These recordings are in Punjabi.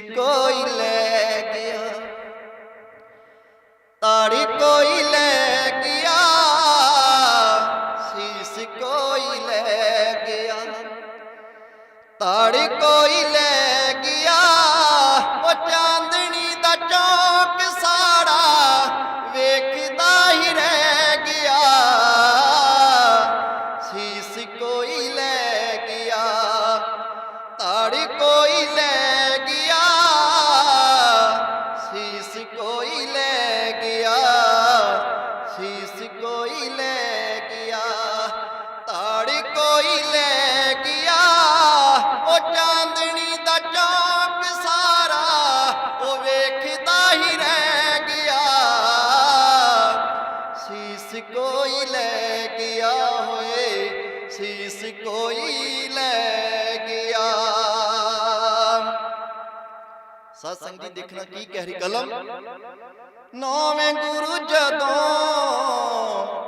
ਕੋਈ ਕੋਈ ਲੈ ਗਿਆ ਹੋਏ, ਸੀਸ ਕੋਈ ਲੈ ਗਿਆ। ਸਤਸੰਗ ਜੀ, ਦੇਖਣਾ ਕੀ ਕਹਿ ਰਹੀ ਕਲਮ। ਨੌਵੇਂ ਗੁਰੂ ਜਦੋਂ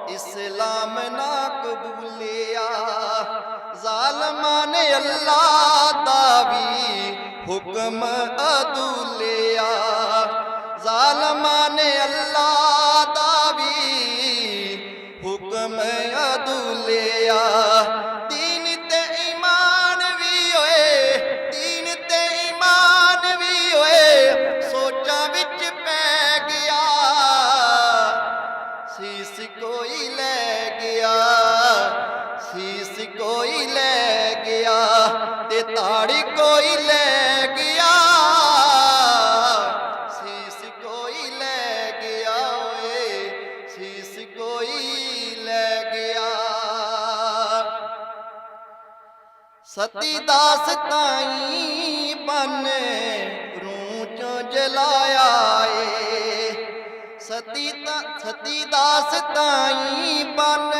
ਇਸਲਾਮ ਨਾ ਕਬੂਲਿਆ, ਜ਼ਾਲਮਾਂ ਨੇ ਅੱਲਾ ਦਾ ਵੀ ਹੁਕਮ ਅਦੁਲਿਆ। ਕੋਈ ਲੈ ਗਿਆ। ਸੀਸ ਕੋਈ ਲੈ ਗਿਆ ਓਏ ਸੀਸ ਕੋਈ ਲੈ ਗਿਆ। ਸਤੀ ਦਾਸ ਤਾਈ ਬਨ ਰੂਹ ਚੋਂ ਜਲਾਇਆ ਏ। ਸਤੀ ਤਾਂ ਸਤੀ ਦਾਸ ਤਾਈ ਬਨ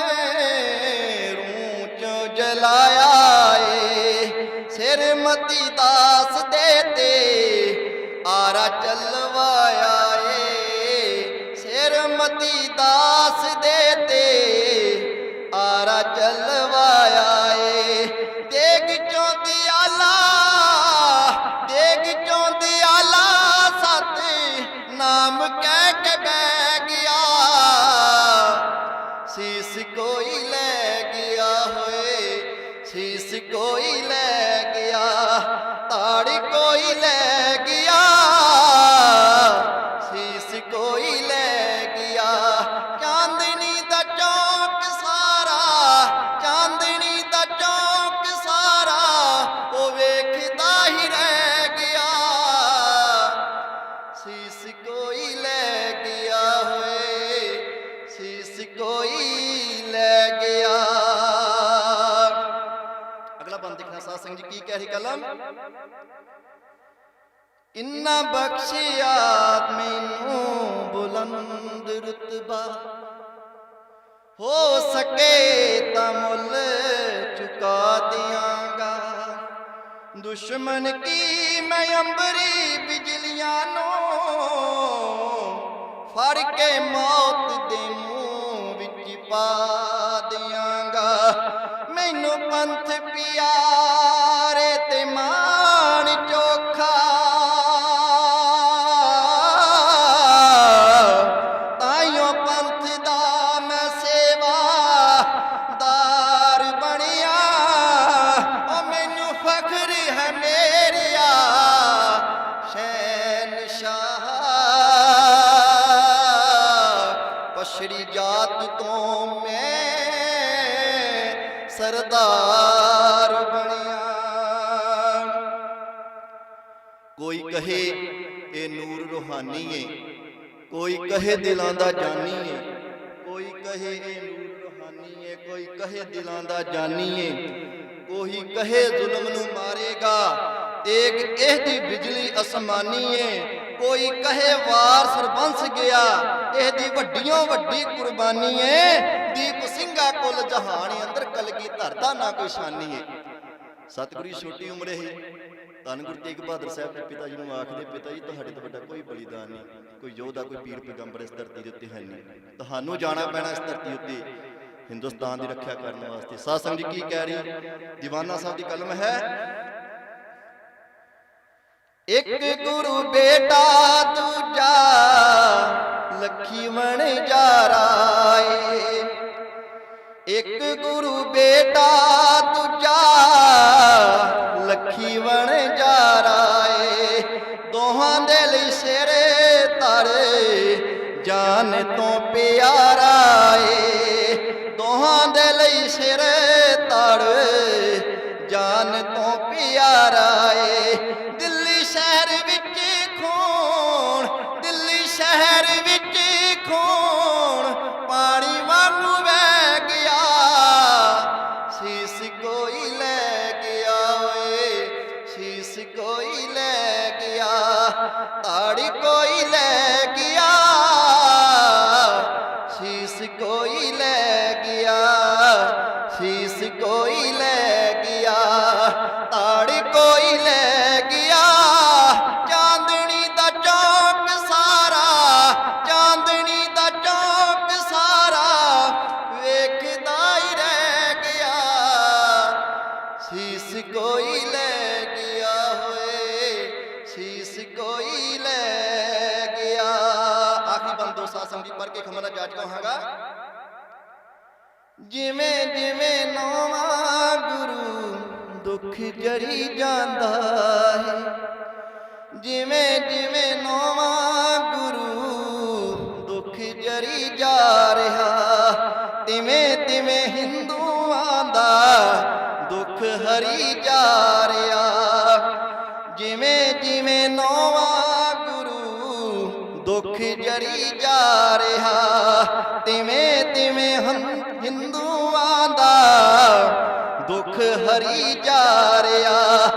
ਸੀਸ ਕੋਈ ਲੈ ਗਿਆ ਹੋਏ ਸੀਸ ਕੋਈ ਲੈ ਗਿਆ ਤਾੜੀ ਕੋਈ ਜੀ ਕੀ ਕਹਿ ਬਖਸ਼ਿਆ ਮੈਨੂੰ ਬੁਲੰਦ ਰਤਬਾ। ਹੋ ਸਕੇ ਤਾਂ ਮੁੱਲ ਚੁਕਾ ਦਿਆਂਗਾ। ਦੁਸ਼ਮਨ ਕੀ ਮੈਂ ਅੰਬਰੀ ਬਿਜਲੀਆਂ ਨੂੰ ਫੜ ਕੇ ਮੌਤ ਦੇ ਮੂੰਹ ਵਿੱਚ ਪਾ ਦਿਆਂਗਾ। ਮੈਨੂੰ ਪੰਥ ਪਿਆ ਬਣਿਆ। ਕੋਈ ਕਹੇ ਇਹ ਨੂਰ ਰੂਹਾਨੀ ਏ। ਕੋਈ ਕਹੇ ਦਿਲਾਂ ਦਾ ਜਾਨੀ ਏ। ਕੋਈ ਕਹੇ ਇਹ ਨੂਰ ਰੂਹਾਨੀ ਏ। ਕੋਈ ਕਹੇ ਦਿਲਾਂ ਦਾ ਜਾਨੀ ਏ। ਕੋਈ ਕਹੇ ਜ਼ੁਲਮ ਨੂੰ ਮਾਰੇਗਾ। ਤੇਗ ਇਹਦੀ ਬਿਜਲੀ ਅਸਮਾਨੀ ਏ। ਕੋਈ ਕਹੇ ਵਾਰ ਸਰਬੰਸ ਗਿਆ। ਇਹਦੀ ਵੱਡੀਆਂ ਵੱਡੀ ਕੁਰਬਾਨੀ ਏ। ਦੀਪ ਸਿੰਘਾ ਕੁਲ ਜਹਾਨ ਅੰਦਰ ਕਲਗੀ ਧਰਦਾ ਨਾ ਕੋਈ ਸ਼ਾਨੀ ਏ। ਸਤਿਗੁਰੂ ਛੋਟੀ ਉਮਰੇ ਹੀ ਧੰਨ ਗੁਰੂ ਤੇਗ ਬਹਾਦਰ ਸਾਹਿਬ ਦੇ ਪਿਤਾ ਜੀ ਨੂੰ ਆਖਦੇ ਪਿਤਾ ਜੀ, ਤੁਹਾਡੇ ਤੋਂ ਵੱਡਾ ਕੋਈ ਬਲੀਦਾਨ ਨਹੀਂ। ਕੋਈ ਯੋਧਾ, ਕੋਈ ਪੀਰ ਪੈਗੰਬਰ ਇਸ ਧਰਤੀ ਦੇ ਉੱਤੇ ਹੈ ਨਹੀਂ। ਤੁਹਾਨੂੰ ਜਾਣਾ ਪੈਣਾ ਇਸ ਧਰਤੀ ਉੱਤੇ। ਹਿੰਦੁਸਤਾਨ ਦੀ ਰੱਖਿਆ ਕਰਨ ਵਾਸਤੇ। ਸਾਧ ਸੰਗਤ ਜੀ ਕੀ ਕਹਿ ਰਹੀ? ਦੀਵਾਨਾ ਸਾਹਿਬ ਦੀ ਕਲਮ ਹੈ। ਇੱਕ ਗੁਰੂ ਬੇਟਾ ਦੂਜਾ ਲੱਖੀ ਮਣ ਜਾਰਾਏ। ਇੱਕ ਗੁਰੂ ਬੇਟਾ ਦੂਜਾ ਲੱਖੀ ਵਣ ਜਾਰਾਏ। ਦੋਹਾਂ ਦੇ ਲਈ ਸਿਰੇ ਤਾਰੇ ਜਾਨ ਤੋਂ ਪਿਆਰਾ ਜਿਵੇਂ ਜਿਵੇਂ ਨਵਾਂ ਗੁਰੂ ਦੁੱਖ ਜਰੀ ਜਾਂਦਾ ਹੈ, ਜਿਵੇਂ ਜਿਵੇਂ ਨਵਾਂ ਗੁਰੂ ਦੁੱਖ ਜਰੀ ਜਾ ਰਿਹਾ, ਤਿਵੇਂ ਤਿਵੇਂ ਹਿੰਦੂਆਂ ਦਾ ਦੁੱਖ ਹਰੀ ਜਾ ਰਿਹਾ, ਜਿਵੇਂ ਜਿਵੇਂ ਨਵਾਂ ਗੁਰੂ ਦੁੱਖ ਜਰੀ ਜਾ ਰਿਹਾ, ਤਿਵੇਂ ਤਿਵੇਂ ਹੰ- ਹਿੰਦੂਆਂ ਦਾ ਦੁੱਖ ਹਰੀ ਜਾ ਰਿਹਾ।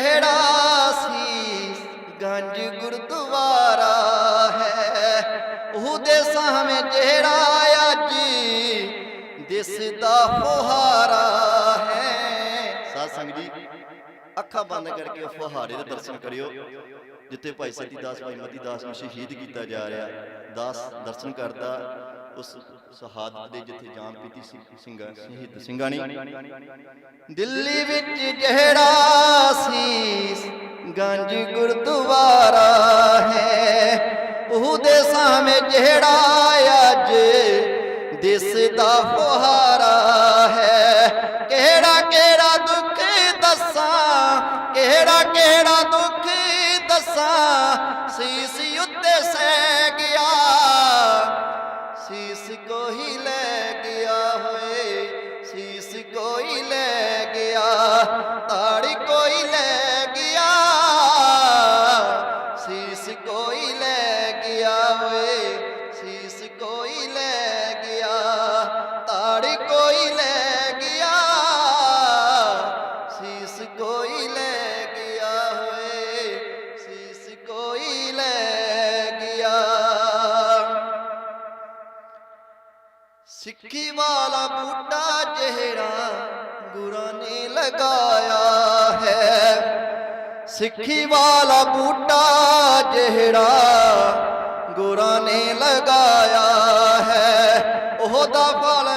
ਵਿੱਚ ਸੀ? ਗੰਜ ਗੁਰਦੁਆਰਾ ਹੈ। ਉਹਦੇ ਸਾਹਮਣੇ ਜਿਹੜਾ ਅੱਜ ਦਿਸਦਾ ਫੁਹਾਰਾ ਹੈ। ਸਾਧ ਸੰਗਤ ਜੀ, ਅੱਖਾਂ ਬੰਦ ਕਰਕੇ ਉਹ ਫੁਹਾਰੇ ਦੇ ਦਰਸ਼ਨ ਕਰਿਓ, ਜਿੱਥੇ ਭਾਈ ਸਤੀ ਦਾਸ, ਭਾਈ ਮਤੀ ਦਾਸ ਨੂੰ ਸ਼ਹੀਦ ਕੀਤਾ ਜਾ ਰਿਹਾ। ਦਾਸ ਦਰਸ਼ਨ ਕਰਦਾ ਉਸ ਸ਼ਹਾਦਤ ਦੇ ਜਿੱਥੇ ਜਾਨ ਪੀਤੀ ਸੀ ਸਿੰਘਾਂ ਸ਼ਹੀਦ ਸਿੰਘਾਂ ਨੇ। ਦਿੱਲੀ ਵਿੱਚ ਜਿਹੜਾ ਸੀ ਗੰਜ ਗੁਰਦੁਆਰਾ ਹੈ ਉਹਦੇ ਸਾਹਮਣੇ ਜਿਹੜਾ ਅੱਜ ਦਿਸਦਾ ਫੁਹਾਰਾ ਹੈ। ਕਿਹੜਾ ਕਿਹੜਾ ਦੁੱਖ ਦੱਸਾਂ ਕਿਹੜਾ ਕਿਹੜਾ ਦੁੱਖ ਦੱਸਾਂ ਸੀਸ ਉੱਤੇ ਲਗਾਇਆ ਹੈ। ਸਿੱਖੀ ਵਾਲਾ ਬੂਟਾ ਜਿਹੜਾ ਗੁਰਾਂ ਨੇ ਲਗਾਇਆ ਹੈ। ਉਹਦਾ ਫਲ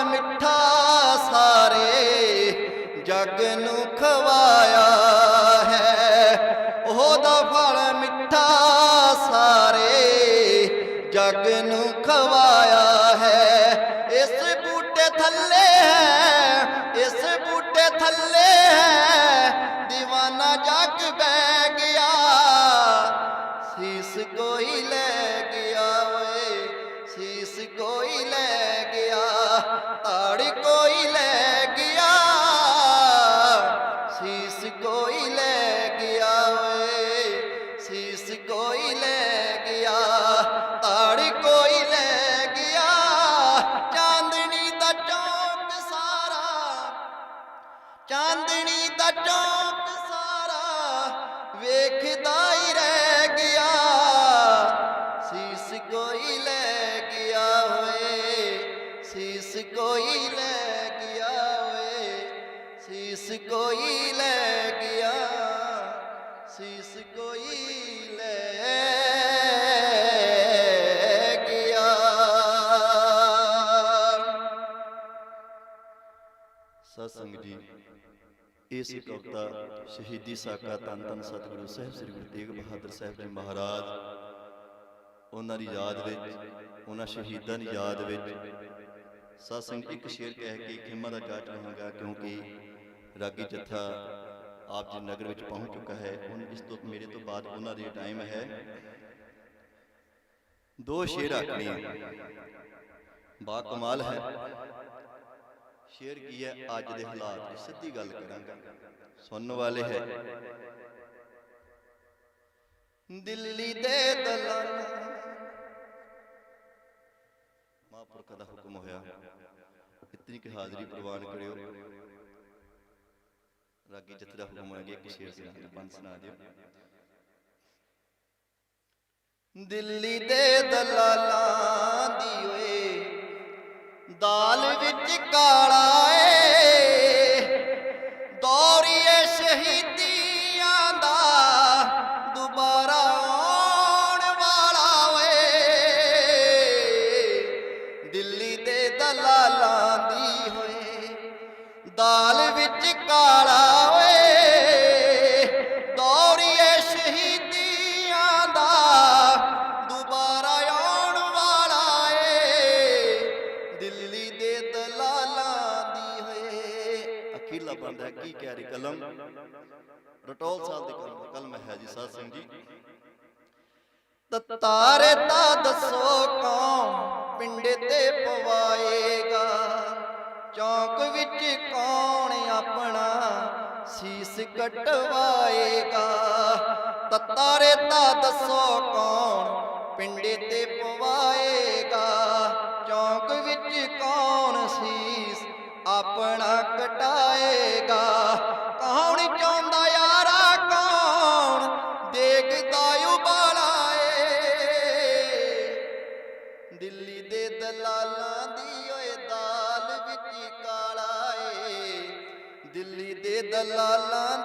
ਇਸ ਕਵਿਤਾ ਸ਼ਹੀਦੀ ਸਾਕਾ ਤਨ ਤਨ ਸਤਿਗੁਰੂ ਸਾਹਿਬ, ਸ੍ਰੀ ਗੁਰੂ ਤੇਗ ਬਹਾਦਰ ਸਾਹਿਬ ਜੀ ਮਹਾਰਾਜ, ਉਹਨਾਂ ਦੀ ਯਾਦ ਵਿੱਚ, ਉਹਨਾਂ ਸ਼ਹੀਦਾਂ ਦੀ ਯਾਦ ਵਿੱਚ ਸਤਸੰਗ ਇੱਕ ਸ਼ੇਰ ਕਹਿ ਕੇ ਖਿਮਾ ਦਾ ਜਾਟ ਰਹਾਂਗਾ ਕਿਉਂਕਿ ਰਾਗੀ ਜਥਾ ਆਪ ਜੀ ਨਗਰ ਵਿੱਚ ਪਹੁੰਚ ਚੁੱਕਾ ਹੈ। ਹੁਣ ਇਸ ਤੋਂ ਮੇਰੇ ਤੋਂ ਬਾਅਦ ਉਹਨਾਂ ਦੇ ਟਾਈਮ ਹੈ। ਦੋ ਸ਼ੇਰ ਆਖਣੇ ਬਾ ਕਮਾਲ ਹੈ। ਸ਼ੇਰ ਕੀ ਹੈ ਅੱਜ ਦੇ ਹਾਲਾਤ ਦੀ ਸਿੱਧੀ ਗੱਲ ਕਰਾਂਗਾ ਸੁਣਨ ਵਾਲੇ ਹੈ ਦਿੱਲੀ ਦੇ ਦਲਾਲਾਂ ਮਹਾਂਪੁਰਖ ਦਾ ਹੁਕਮ ਹੋਇਆ ਇਤਨੀ ਕਿ ਹਾਜ਼ਰੀ ਪ੍ਰਵਾਨ ਕਰਿਓ ਰਾਗੀ ਜਥੇ ਦਾ ਹੁਕਮ ਹੋਇਆ ਕਿ ਇੱਕ ਸ਼ੇਰ ਸੁਣਾ ਦਿਓ ਪੰਜ ਸੁਣਾ ਦਿਓ ਦਿੱਲੀ ਦੇ ਦਲਾਲਾਂ ਦੀ ਓਏ ਦਾਲ ਵਿੱਚ ਕਾਲਾ ਰਟੋਲ ਸਾਹਿਬ ਦੀ ਕਲਮ ਕਲਮ ਹੈ ਜੀ ਸਾਧ ਸਿੰਘ ਜੀ। ਤਾਰੇ ਤਾਂ ਦੱਸੋ ਕੌਣ ਪਿੰਡੇ ਤੇ ਪਵਾਏਗਾ? ਚੌਂਕ ਵਿੱਚ ਕੌਣ ਆਪਣਾ ਸੀਸ ਕਟਵਾਏਗਾ? ਤਾਰੇ ਤਾਂ ਦੱਸੋ ਕੌਣ ਪਿੰਡੇ ਤੇ ਪਵਾਏਗਾ? ਚੌਂਕ ਵਿੱਚ ਕੌਣ ਸੀਸ ਆਪਣਾ ਕਟਾਏਗਾ? ਦਿੱਲੀ ਦੇ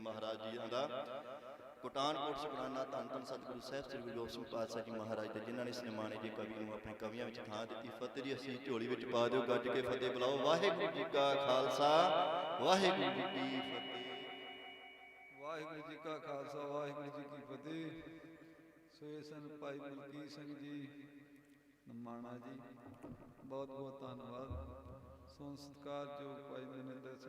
ਮਹਾਰਾਜ ਜੀ ਦਾ। ਕੋਟਾਨਕੋਟ ਸ਼ੁਕਰਾਨਾ ਧੰਨ ਧੰਨ ਸਤਿਗੁਰੂ ਸਾਹਿਬ, ਸ੍ਰੀ ਗੁਰੂ ਗੋਬਿੰਦ ਸਿੰਘ ਪਾਤਸ਼ਾਹ ਜੀ ਮਹਾਰਾਜ ਦੇ, ਜਿਨ੍ਹਾਂ ਨੇ ਇਸ ਜੀ ਕਵੀ ਨੂੰ ਆਪਣੇ ਕਵੀਆਂ ਵਿੱਚ ਥਾਂ ਦਿੱਤੀ। ਫਤਿਹ ਦੀ ਅਸੀਂ ਝੋਲੀ ਵਿੱਚ ਪਾ ਦਿਓ, ਗੱਜ ਕੇ ਫਤਿਹ ਬੁਲਾਓ। ਵਾਹਿਗੁਰੂ ਜੀ ਕਾ ਖਾਲਸਾ, ਵਾਹਿਗੁਰੂ ਜੀ ਕੀ ਫਤਿਹ। ਵਾਹਿਗੁਰੂ ਜੀ ਕਾ ਖਾਲਸਾ, ਵਾਹਿਗੁਰੂ ਜੀ ਕੀ ਫਤਿਹ। ਸੋ ਸਨ ਭਾਈ ਮਲਕੀ ਸਿੰਘ ਜੀ, ਨਮਾਣਾ ਜੀ ਬਹੁਤ ਬਹੁਤ ਧੰਨਵਾਦ। ਸੋ ਸਤਿਕਾਰਯੋਗ ਭਾਈ ਮਨਿੰਦਰ ਸਿੰਘ